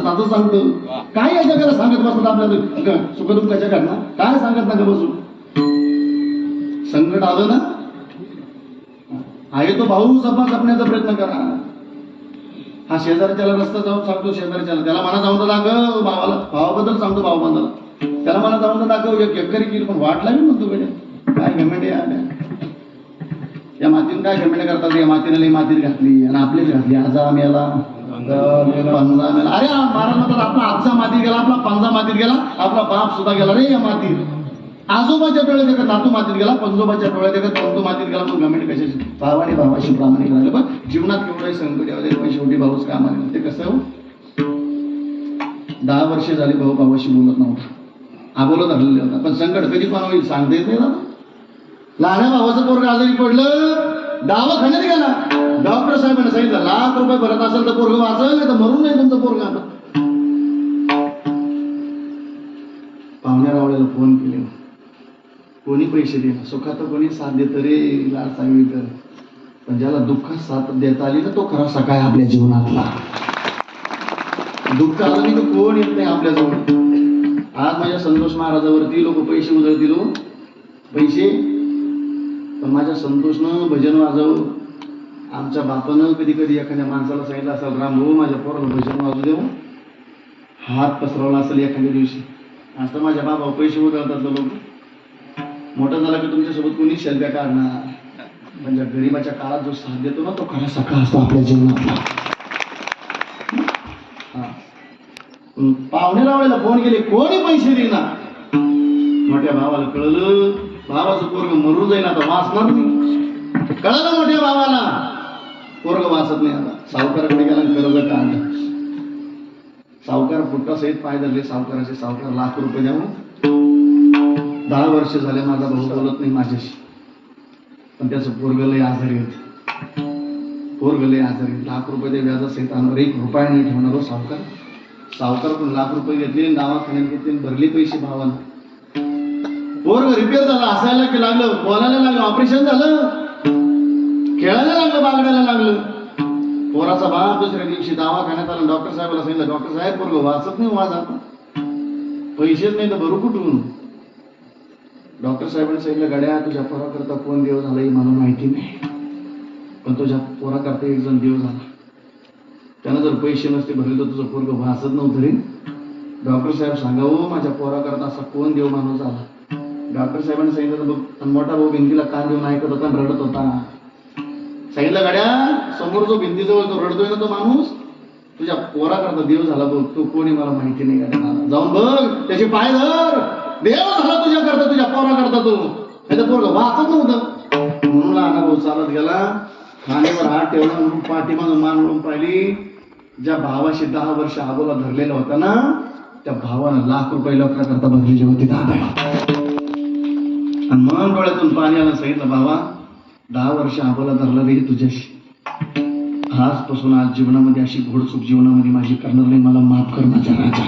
असं ताचं सांगतो काय या जगाला सांगत बसतात आपल्या सुखदुःखाच्या घटना काय सांगत नका बसू? संकट आलं ना? आहे तो भाऊ सपा जपण्याचा प्रयत्न करा. हा शेजारच्याला रस्ता जाऊन सांगतो शेजारच्याला. त्याला मला जाऊन दाखव भावाला. भावाबद्दल सांगतो भाऊबंदाला त्याला मला जाऊन दाखव. एक एकरी केली पण वाट लागली म्हणतो कडे काय घमेंडे आल्या या मातीने काय घमेंडे करतात? या मातीने मातीत घातली आणि आपलीच घातली. आजा मेला पंजा मेला अरे महाराज म्हणतात आपला आजचा मातीत गेला आपला पंजा मातीत गेला आपला बाप सुद्धा गेला रे या मातीत. आजोबाच्या डोळ्यात एका नातू मातीत गेला पंजोबाच्या डोळ्यात एका तंतू मातीत गेला. मग गमेंट कशाची? भावाने भावाशी प्रामाणिक राहिले. पण जीवनात केवढे संकट यावले पण शेवटी भाऊच कामाने ते कसं हो? दहा वर्ष झाली भाऊ भावाशी बोलत नव्हता. आबोलत धरलेले होता. पण संकट कधी पण होईल सांगता येत नाही ना. लहान्या भावाचं पोरग आजारी पडलं दवाखान्यात गेला. डॉक्टर साहेबांनी सांगितलं लाख रुपये भरत असेल तर पोरग वाचल नाही तर मरून नाही तुमचं पोरग आता. पाहुण्या रावळ्याला फोन केले. कोणी पैसे देणार सुखात कोणी साथ देत रे लाड सांगितलं तर. पण ज्याला दुःखात साथ देता आली ना तो खरा सकाळ आपल्या जीवनातला. दुःख आलं नाही तर कोण येत नाही आपल्याजवळ आज माझ्या संतोष महाराजावरती लोक पैसे उधळतील हो. पैसे. पण माझ्या संतोषनं भजन वाजव. आमच्या बापानं कधी कधी एखाद्या माणसाला सांगितलं असेल राम भाऊ माझ्या पोराला भजन वाजू देऊ. हात पसरवला असेल एखाद्या दिवशी. आता माझ्या बाबा पैसे उधळतात लोक. मोठं झाला की तुमच्यासोबत कोणी शेल्ब्या काढणार? म्हणजे गरिबाच्या काळात जो साथ देतो ना तो खरा सखा असतो आपल्या जीवनातला हा. पाहुणे लावायला फोन केले कोणी पैसे देणार? मोठ्या भावाला कळलं भावाचं पोरग मरून जाईल आता वाचणार नाही कळलं मोठ्या भावाला. पोरग वाचत नाही आता. सावकाराकडे गेला कर्ज काढलं सावकार फुटासहित पाय धरले. सावकाराचे सावकार लाख रुपये देऊन दहा वर्ष झाले माझा भाऊ बोलत नाही माझ्याशी. पण त्याचं पोरग लय आजारी होत. पोरग लय आजारी लाख रुपये ते व्याजासहित आणवर एक रुपया नाही ठेवणार हो सावकार. सावकार पण लाख रुपये घेतले आणि दवाखान्यात घेतले आणि भरले पैसे भावानं. पोरग रिपेअर झाला हसायला की लागलं बोलायला लागलं ऑपरेशन झालं. खेळायला लागलं बागडायला लागलं. पोराचा बाप दुसऱ्या दिवशी दवाखान्यात आला डॉक्टर साहेबाला सांगितलं डॉक्टर साहेब पोरग वाचत नाही वाज पैसेच नाही तर भरू कुठून? डॉक्टर साहेबांनी सांगितलं गड्या तुझ्या पोराकरता कोण देव झाला हे मला माहिती नाही. पण तुझ्या पोराकरता एक जण देव झाला. त्यानं जर पैसे नसते भरले तर तुझं पोरग वाचत नव्हतं रे. डॉक्टर साहेब सांगावं माझ्या पोराकरता असा कोण देव माणूस झाला? डॉक्टर साहेबांनी सांगितलं बघ मोठा भाऊ भिंतीला कान देऊन ऐकत होता रडत होता. सांगितलं गाड्या समोर जो भिंतीजवळ जो रडतोय ना तो माणूस तुझ्या पोराकरता देव झाला बघ तो कोणी मला माहिती नाही गाड्या मला. जाऊन बघ त्याचे पाय धर. देव झाला तुझ्या करता तुझ्या पोराकरता तो. नाही पोरग वाचत नव्हतं. म्हणून लहाना भाऊ चालत गेला. खाण्यावर हात ठेवला म्हणून पाठीमागं मान म्हणून पाहिली. ज्या भावाशी दहा वर्ष आगोला धरलेला होता ना त्या भावानं लाख रुपये करता भरलेली होती दहा आणि मग डोळ्यातून पाणी आलं सांगितलं भावा दहा वर्ष आबोला धरलं रे तुझ्याशी. आजपासून आज जीवनामध्ये अशी घोडचूक जीवनामध्ये माझी करणार नाही. मला माफ कर माझ्या राजा